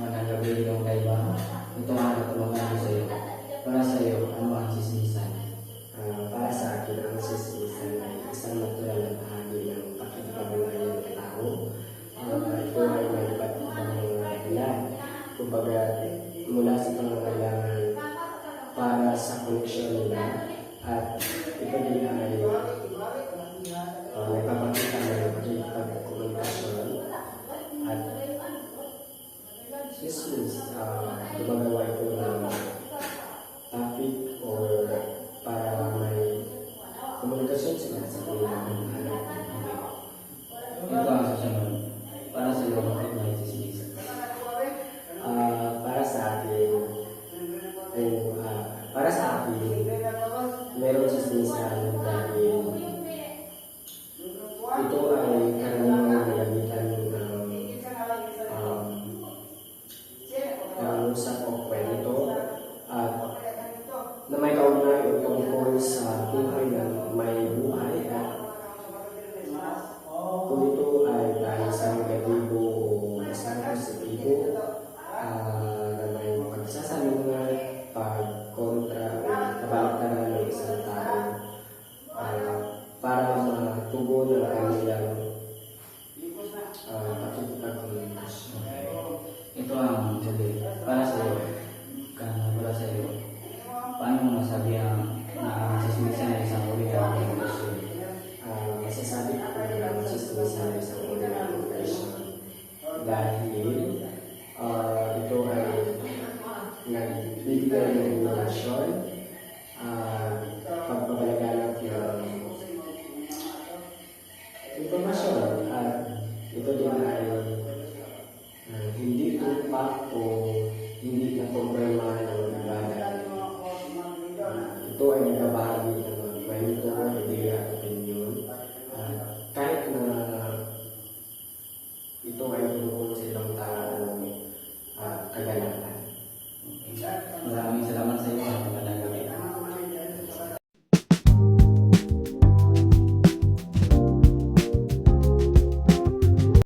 Mananggabay ng kaiba, ito ang natulungan ko sa iyo. Para sa iyo, ano ang sismisan? Uh, para sa akin, natural na bahagi ng pakikipagulayan ng tao. Uh, ito ay may iba't ibang mga dahilan. Kumbaga, mula sa pangangailangan para sa connection nila at ito din ay this is uh, gumagawa ito ng topic or para may komunikasyon sila sa kanilang hanap. Ang susunod. Para sa iyo, bakit may sisilisan? Ah, para sa akin, o ah, para sa akin, meron sa sinisan dahil pangusap o ng donasyon, uh, pagpapalaganap ng informasyon at ito din ay uh, ah, hindi tumpak o hindi na kumpirma ng nagbagat. Uh, ito ay nagabahagi ng kwento, idea at opinion at uh, nuevamente la mano